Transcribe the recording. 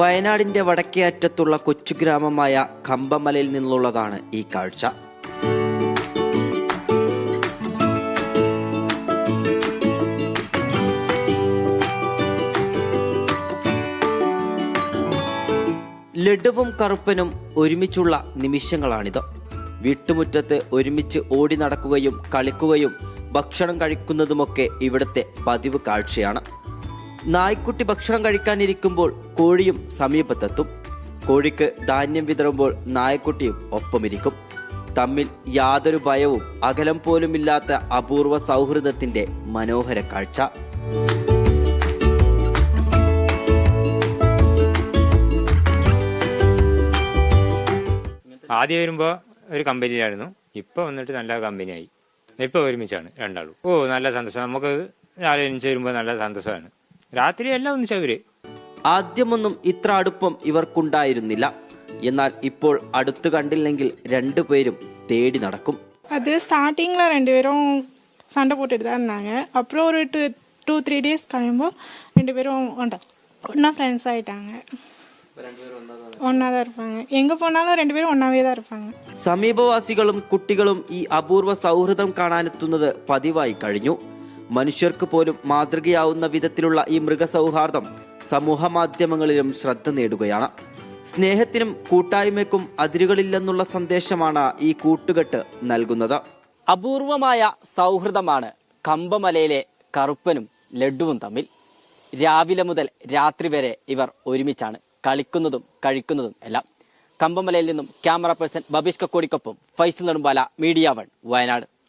വയനാടിന്റെ വടക്കേ അറ്റത്തുള്ള കൊച്ചു ഗ്രാമമായ കമ്പമലയിൽ നിന്നുള്ളതാണ് ഈ കാഴ്ച. ലഡുവും കറുപ്പനും ഒരുമിച്ചുള്ള നിമിഷങ്ങളാണിത്. വീട്ടുമുറ്റത്ത് ഒരുമിച്ച് ഓടി നടക്കുകയും കളിക്കുകയും ഭക്ഷണം കഴിക്കുന്നതുമൊക്കെ ഇവിടുത്തെ പതിവ് കാഴ്ചയാണ്. നായ്ക്കുട്ടി ഭക്ഷണം കഴിക്കാനിരിക്കുമ്പോൾ കോഴിയും സമീപത്തെത്തും. കോഴിക്ക് ധാന്യം വിതറുമ്പോൾ നായക്കുട്ടിയും ഒപ്പമിരിക്കും. തമ്മിൽ യാതൊരു ഭയവും അകലം പോലുമില്ലാത്ത അപൂർവ സൗഹൃദത്തിന്റെ മനോഹര കാഴ്ച. ആദ്യം വരുമ്പോൾ ഒരു കമ്പനിയിലായിരുന്നു. ഇപ്പോൾ വന്നിട്ട് നല്ല കമ്പനിയായി. ഇപ്പോൾ ഒരുമിച്ചാണ് രണ്ടാളും. ഓ നല്ല സന്തോഷം. നമുക്ക് രാവിലെ എണീച്ച് വരുമ്പോൾ നല്ല സന്തോഷമാണ്. രാത്രി എല്ലാം ഒന്നിച്ച് അവര് ആദ്യമൊന്നും ഇത്ര അടുപ്പം ഇവർക്കുണ്ടായിരുന്നില്ല എന്നാൽ ഇപ്പോൾ അടുത്ത് കണ്ടില്ലെങ്കിൽ രണ്ടുപേരും തേടി നടക്കും அது ஸ்டார்டிங்கில் ரெண்டு பேரும் சண்டை போட்டுட்டு தான் இருந்தாங்க அப்புறம் ஒரு டூ டூ த்ரீ டேஸ் கழியும்போது ரெண்டு பேரும் ஒன்றா ஒன்றா ஃப்ரெண்ட்ஸ் ஆயிட்டாங்க ஒன்றா தான் இருப்பாங்க எங்கே போனாலும் ரெண்டு பேரும் ஒன்றாவே தான் இருப்பாங்க സമീപവാസികളും കുട്ടികളും ഈ അപൂർവ സൗഹൃദം കാണാനെത്തുന്നത് പതിവായി കഴിഞ്ഞു മനുഷ്യർക്ക് പോലും മാതൃകയാവുന്ന വിധത്തിലുള്ള ഈ മൃഗസൗഹാർദ്ദം സമൂഹ മാധ്യമങ്ങളിലും ശ്രദ്ധ നേടുകയാണ്. സ്നേഹത്തിനും കൂട്ടായ്മയ്ക്കും അതിരുകളില്ലെന്നുള്ള സന്ദേശമാണ് ഈ കൂട്ടുകെട്ട് നൽകുന്നത്. അപൂർവമായ സൗഹൃദമാണ് കമ്പമലയിലെ കറുപ്പനും ലഡുവും തമ്മിൽ. രാവിലെ മുതൽ രാത്രി വരെ ഇവർ ഒരുമിച്ചാണ് കളിക്കുന്നതും കഴിക്കുന്നതും എല്ലാം. കമ്പമലയിൽ നിന്നും ക്യാമറ പേഴ്സൺ ബബീഷ് കക്കോടിക്കൊപ്പം ഫൈസൽ നെടുമ്പാല മീഡിയ വൺ വയനാട്.